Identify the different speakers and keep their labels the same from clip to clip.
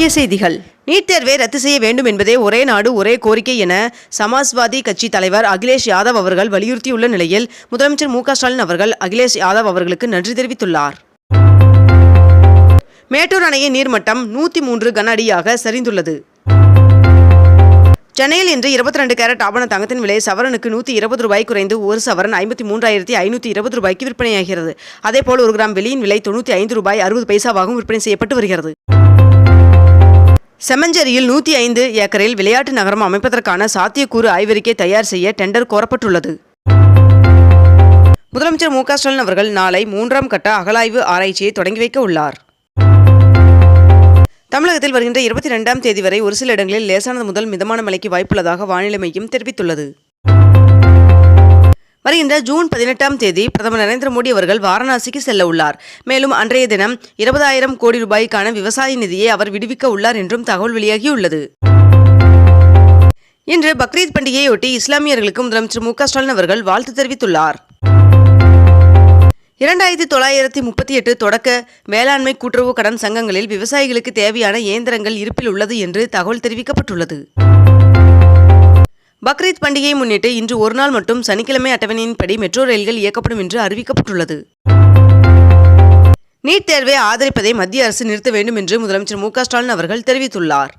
Speaker 1: முக்கிய செய்திகள். நீட் தேர்வை ரத்து செய்ய வேண்டும் என்பதே ஒரே நாடு ஒரே கோரிக்கை என சமாஜ்வாதி கட்சி தலைவர் அகிலேஷ் யாதவ் அவர்கள் வலியுறுத்தியுள்ள நிலையில் முதலமைச்சர் மு ஸ்டாலின் அவர்கள் அகிலேஷ் யாதவ் அவர்களுக்கு நன்றி தெரிவித்துள்ளார். மேட்டூர் அணையின் நீர்மட்டம் நூற்றி மூன்று கன அடியாக சரிந்துள்ளது. சென்னையில் இன்று இருபத்தி ரெண்டு கேரட் ஆபண தங்கத்தின் விலை சவரனுக்கு நூற்றி இருபது ரூபாய் குறைந்து ஒரு சவரன் ஐம்பத்தி மூன்றாயிரத்தி ஐநூற்றி இருபது ரூபாய்க்கு விற்பனையாகிறது. அதேபோல் ஒரு கிராம் வெளியின் விலை தொண்ணூற்றி ஐந்து ரூபாய் அறுபது பைசாவாகவும் விற்பனை செய்யப்பட்டு வருகிறது. செமஞ்சேரியில் நூற்றி ஐந்து ஏக்கரில் விளையாட்டு நகரம் அமைப்பதற்கான சாத்தியக்கூறு ஆய்வறிக்கை தயார் செய்ய டெண்டர் கோரப்பட்டுள்ளது. முதலமைச்சர் மு க ஸ்டாலின் அவர்கள் நாளை மூன்றாம் கட்ட அகலாய்வு ஆராய்ச்சியை தொடங்கி வைக்க உள்ளார். தமிழகத்தில் வருகின்ற இருபத்தி ரெண்டாம் தேதி வரை ஒரு சில இடங்களில் லேசானது முதல் மிதமான மழைக்கு வாய்ப்புள்ளதாக வானிலை மையம் தெரிவித்துள்ளது. வருகின்ற ஜூன் பதினெட்டாம் தேதி பிரதமர் நரேந்திர மோடி அவர்கள் வாரணாசிக்கு செல்ல உள்ளார். மேலும் அன்றைய தினம் இருபதாயிரம் கோடி ரூபாய்க்கான விவசாய நிதியை அவர் விடுவிக்க உள்ளார் என்றும் தகவல் வெளியாகியுள்ளது. இன்று பக்ரீத் பண்டிகையொட்டி இஸ்லாமியர்களுக்கு முதலமைச்சர் மு க ஸ்டாலின் அவர்கள் வாழ்த்து தெரிவித்துள்ளார். இரண்டாயிரத்தி தொள்ளாயிரத்தி முப்பத்தி எட்டு தொடக்க வேளாண்மை கூட்டுறவு கடன் சங்கங்களில் விவசாயிகளுக்கு தேவையான இயந்திரங்கள் இருப்பில் உள்ளது என்று தகவல் தெரிவிக்கப்பட்டுள்ளது. பக்ரீத் பண்டிகையை முன்னிட்டு இன்று ஒரு நாள் மட்டும் சனிக்கிழமை அட்டவணையின்படி மெட்ரோ ரயில்கள் இயக்கப்படும் என்று அறிவிக்கப்பட்டுள்ளது. நீட் தேர்வை ஆதரிப்பதை மத்திய அரசு நிறுத்த வேண்டும் என்று முதலமைச்சர் மு ஸ்டாலின் அவர்கள் தெரிவித்துள்ளார்.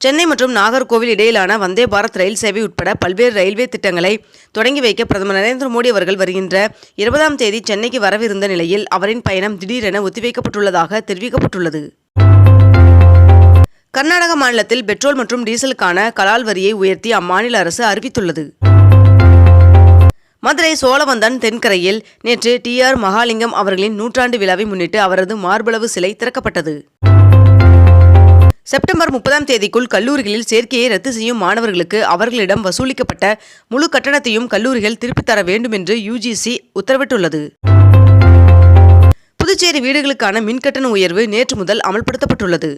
Speaker 1: சென்னை மற்றும் நாகர்கோவில் இடையிலான வந்தே பாரத் ரயில் சேவை உட்பட பல்வேறு ரயில்வே திட்டங்களை தொடங்கி வைக்க பிரதமர் நரேந்திர மோடி அவர்கள் வருகின்ற இருபதாம் தேதி சென்னைக்கு வரவிருந்த நிலையில் அவரின் பயணம் திடீரென ஒத்திவைக்கப்பட்டுள்ளதாக தெரிவிக்கப்பட்டுள்ளது. கர்நாடக மாநிலத்தில் பெட்ரோல் மற்றும் டீசலுக்கான கலால் வரியை உயர்த்தி அம்மாநில அரசு அறிவித்துள்ளது. மதுரை சோழவந்தன் தென்கரையில் நேற்று டி ஆர் மகாலிங்கம் அவர்களின் நூற்றாண்டு விழாவை முன்னிட்டு அவரது மார்பளவு சிலை திறக்கப்பட்டது. செப்டம்பர் முப்பதாம் தேதிக்குள் கல்லூரிகளில் சேர்க்கையை ரத்து செய்யும் மாணவர்களுக்கு அவர்களிடம் வசூலிக்கப்பட்ட முழு கட்டணத்தையும் கல்லூரிகள் திருப்பித் தர வேண்டும் என்று யுஜிசி உத்தரவிட்டுள்ளது. புதுச்சேரி வீடுகளுக்கான மின்கட்டண உயர்வு நேற்று முதல் அமல்படுத்தப்பட்டுள்ளது.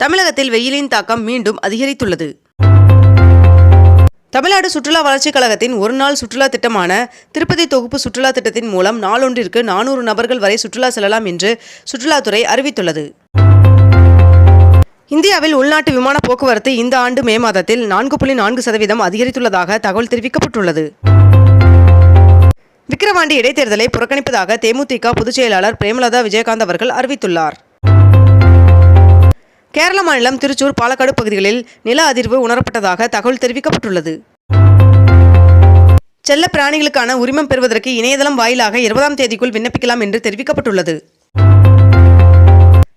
Speaker 1: தமிழகத்தில் வெயிலின் தாக்கம் மீண்டும் அதிகரித்துள்ளது. தமிழ்நாடு சுற்றுலா வளர்ச்சிக் கழகத்தின் ஒரு நாள் சுற்றுலா திட்டமான திருப்பதி தொகுப்பு சுற்றுலா திட்டத்தின் மூலம் நாளொன்றிற்கு நானூறு நபர்கள் வரை சுற்றுலா செல்லலாம் என்று சுற்றுலாத்துறை அறிவித்துள்ளது. இந்தியாவில் உள்நாட்டு விமான போக்குவரத்து இந்த ஆண்டு மே மாதத்தில் நான்கு புள்ளி நான்கு சதவீதம் அதிகரித்துள்ளதாக தகவல் தெரிவிக்கப்பட்டுள்ளது. விக்கிரவாண்டி இடைத்தேர்தலை புறக்கணிப்பதாக தேமுதிக பொதுச் செயலாளர் பிரேமலதா விஜயகாந்த் அவர்கள் அறிவித்துள்ளார். கேரள மாநிலம் திருச்சூர் பாலக்காடு பகுதிகளில் நில அதிர்வு உணரப்பட்டதாக தகவல் தெரிவிக்கப்பட்டுள்ளது. செல்ல பிராணிகளுக்கான உரிமம் பெறுவதற்கு இணையதளம் வாயிலாக இருபதாம் தேதிக்குள் விண்ணப்பிக்கலாம் என்று தெரிவிக்கப்பட்டுள்ளது.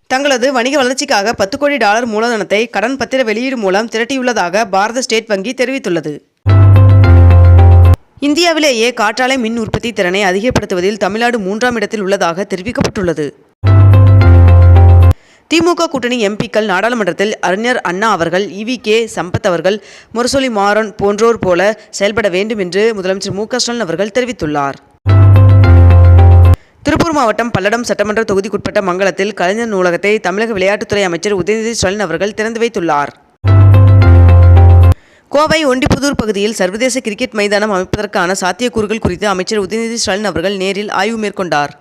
Speaker 1: தங்களது வணிக வளர்ச்சிக்காக பத்து கோடி டாலர் மூலதனத்தை கடன் பத்திர வெளியீடு மூலம் திரட்டியுள்ளதாக பாரத ஸ்டேட் வங்கி தெரிவித்துள்ளது. இந்தியாவிலேயே காற்றாலை மின் உற்பத்தி திறனை அதிகப்படுத்துவதில் தமிழ்நாடு மூன்றாம் இடத்தில் உள்ளதாக தெரிவிக்கப்பட்டுள்ளது. திமுக கூட்டணி எம்பிக்கள் நாடாளுமன்றத்தில் அறிஞர் அண்ணா அவர்கள் இவி கே சம்பத் அவர்கள் முரசொலி மாறன் போன்றோர் போல செயல்பட வேண்டும் என்று முதலமைச்சர் மு க ஸ்டாலின் அவர்கள் தெரிவித்துள்ளார். திருப்பூர் மாவட்டம் பல்லடம் சட்டமன்ற தொகுதிக்குட்பட்ட மங்கலத்தில் கலைஞர் நூலகத்தை தமிழக விளையாட்டுத்துறை அமைச்சர் உதயநிதி ஸ்டாலின் அவர்கள் திறந்து வைத்துள்ளார். கோவை ஒண்டிப்புதூர் பகுதியில் சர்வதேச கிரிக்கெட் மைதானம் அமைப்பதற்கான சாத்தியக்கூறுகள் குறித்து அமைச்சர் உதயநிதி ஸ்டாலின் அவர்கள் நேரில் ஆய்வு மேற்கொண்டார்.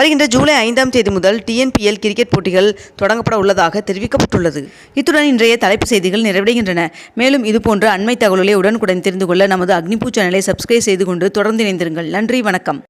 Speaker 1: வருகின்ற ஜூலை ஐந்தாம் தேதி முதல் டிஎன்பிஎல் கிரிக்கெட் போட்டிகள் தொடங்கப்பட உள்ளதாக தெரிவிக்கப்பட்டுள்ளது. இத்துடன் இன்றைய தலைப்பு செய்திகள் நிறைவடைகின்றன. மேலும் இதுபோன்ற அண்மை தகவல்களை உடனுக்குடன் தெரிந்து கொள்ள நமது அக்னிபூ சேனலை சப்ஸ்கிரைப் செய்து கொண்டு தொடர்ந்து இணைந்திருங்கள். நன்றி வணக்கம்.